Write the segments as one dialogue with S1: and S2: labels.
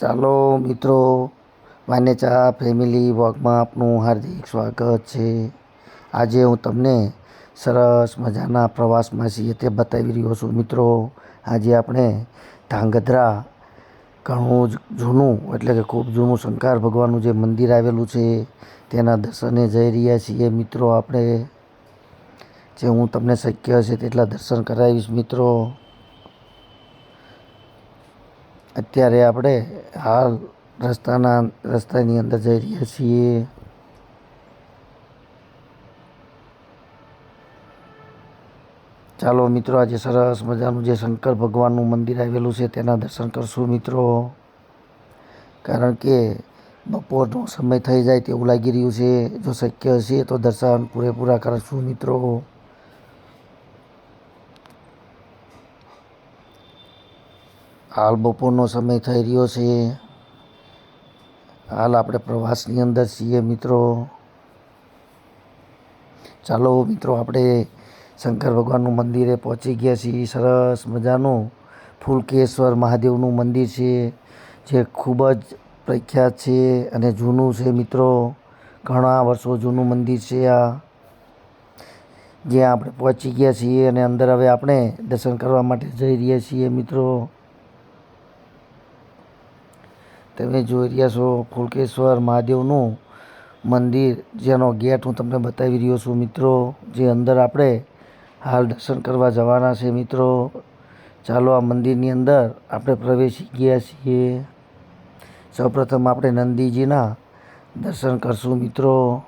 S1: ચાલો મિત્રો વાનેચા ફેમિલી વોકમાં આપનું હાર્દિક સ્વાગત છે. આજે હું તમને સરસ મજાના પ્રવાસમાં છીએ તે બતાવી રહ્યો છું. મિત્રો, આજે આપણે ધાંગધ્રા ઘણું જ જૂનું, એટલે કે ખૂબ જૂનું શંકર ભગવાનનું જે મંદિર આવેલું છે, તેના દર્શને જઈ રહ્યા છીએ. મિત્રો, આપણે જે હું તમને શક્ય હશે તેટલા દર્શન કરાવીશ. મિત્રો અત્યારે આપણે હાલ રસ્તાના, રસ્તાની અંદર જઈ રહ્યા છીએ. ચાલો મિત્રો, આજે સરસ મજાનું જે શંકર ભગવાનનું મંદિર આવેલું છે, તેના દર્શન કરશું મિત્રો. કારણ કે બપોરનો સમય થઈ જાય તેવું લાગી રહ્યું છે. જો શક્ય હશે તો દર્શન પૂરેપૂરા કરશું મિત્રો. હાલ બપોરનો સમય થઈ રહ્યો છે. હાલ આપણે પ્રવાસની અંદર છીએ મિત્રો. ચાલો મિત્રો, આપણે શંકર ભગવાનનું મંદિરે પહોંચી ગયા છીએ. સરસ મજાનું ફૂલકેશ્વર મહાદેવનું મંદિર છે, જે ખૂબ જ પ્રખ્યાત છે અને જૂનું છે મિત્રો. ઘણા વર્ષો જૂનું મંદિર છે આ. જ્યાં આપણે પહોંચી ગયા છીએ અને અંદર હવે આપણે દર્શન કરવા માટે જઈ રહ્યા છીએ મિત્રો. તમે જોઈ રહ્યા છો ફુલકેશ્વર મહાદેવનું મંદિર, જેનો ગેટ હું તમને બતાવી રહ્યો છું મિત્રો, જે અંદર આપણે હાલ દર્શન કરવા જવાના છે મિત્રો. ચાલો આ મંદિરની અંદર આપણે પ્રવેશી ગયા છીએ. સૌપ્રથમ આપણે નંદીજીના દર્શન કરશું મિત્રો.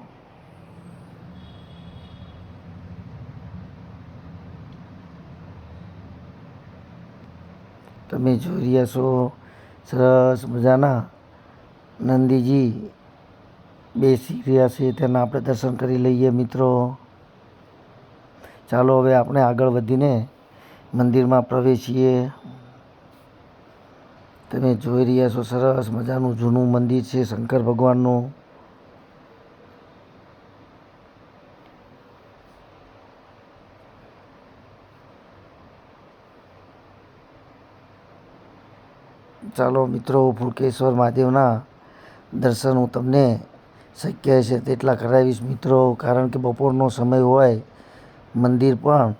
S1: તમે જોઈ રહ્યા છો સરસ મજાના નંદીજી બેસી રહ્યા છે, તેના આપણે દર્શન કરી લઈએ મિત્રો. ચાલો હવે આપણે આગળ વધીને મંદિરમાં પ્રવેશીએ. તમે જોઈ રહ્યા છો સરસ મજાનું જૂનું મંદિર છે, શંકર ભગવાનનું. ચાલો મિત્રો ફૂલકેશ્વર મહાદેવના દર્શન હું તમને શક્ય છે તેટલા કરાવીશ મિત્રો, કારણ કે બપોરનો સમય હોય, મંદિર પણ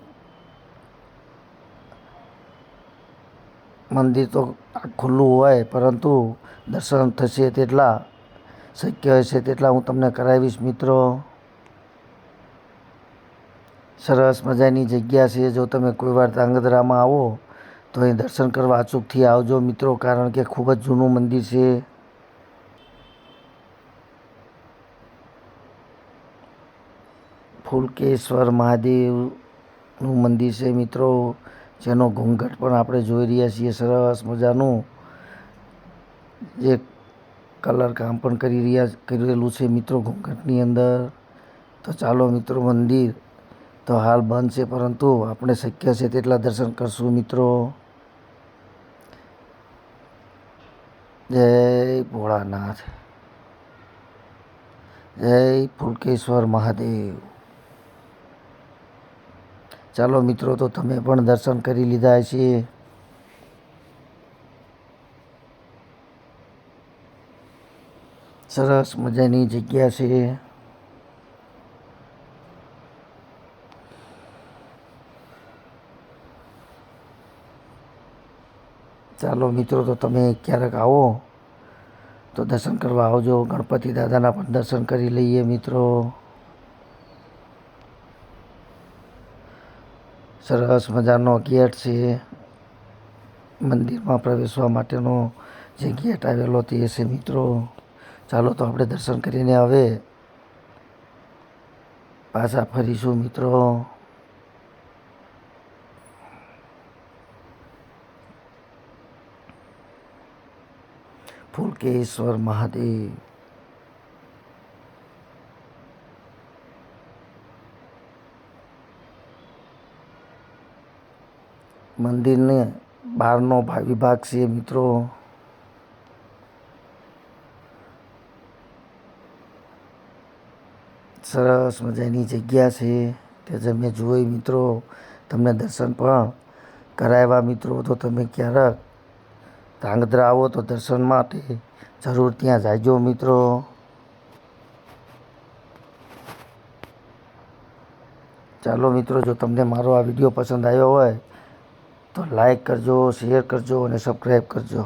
S1: મંદિર તો ખુલ્લું હોય, પરંતુ દર્શન થશે તેટલા શક્ય હશે તેટલા હું તમને કરાવીશ મિત્રો. સરસ મજાની જગ્યા છે, જો તમે કોઈ વાર ધાંગધ્રામાં આવો તો અહીં દર્શન કરવા અચૂકથી આવજો મિત્રો, કારણ કે ખૂબ જ જૂનું મંદિર છે. ફૂલકેશ્વર મહાદેવનું મંદિર છે મિત્રો, જેનો ઘૂંઘટ પણ આપણે જોઈ રહ્યા છીએ સરસ મજાનું. જે કલર કામ પણ કરી રહ્યા કરેલું છે મિત્રો ઘૂંઘટની અંદર. તો ચાલો મિત્રો મંદિર તો હાલ બંધ છે, પરંતુ આપણે શક્ય છે તેટલા દર્શન કરશું, મિત્રો. જય ભોળાનાથ. જય ફૂલકેશ્વર મહાદેવ. ચાલો, મિત્રો, તો તમે પણ દર્શન કરી લીધા છે સરસ મજાની જગ્યા છે. ચાલો મિત્રો, તો તમે ક્યારેક આવો, તો દર્શન કરવા આવજો. ગણપતિ દાદાના પણ દર્શન કરી લઈએ મિત્રો. સરસ મજાનો ગેટ છે. મંદિરમાં પ્રવેશવા માટેનો જે ગેટ આવેલો તે છે મિત્રો. ચાલો તો આપણે દર્શન કરીને હવે પાછા ફરીશું મિત્રો. ફૂલકેશ્વર મહાદેવ મંદિરને બહારનો વિભાગ છે મિત્રો સરસ મજાની જગ્યા છે તે તમે જોઈ મિત્રો તમને દર્શન પણ કરાવ્યા મિત્રો તો તમે ક્યારેક ધ્રાંગધ્રા આવો તો દર્શન માટે જરૂર ત્યાં જાયજો મિત્રો. ચાલો મિત્રો, જો તમને મારો આ વીડિયો પસંદ આવ્યો હોય, તો લાઈક કરજો શેર કરજો અને સબસ્ક્રાઈબ કરજો.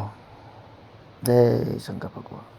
S1: જય શંકર ભગવાન.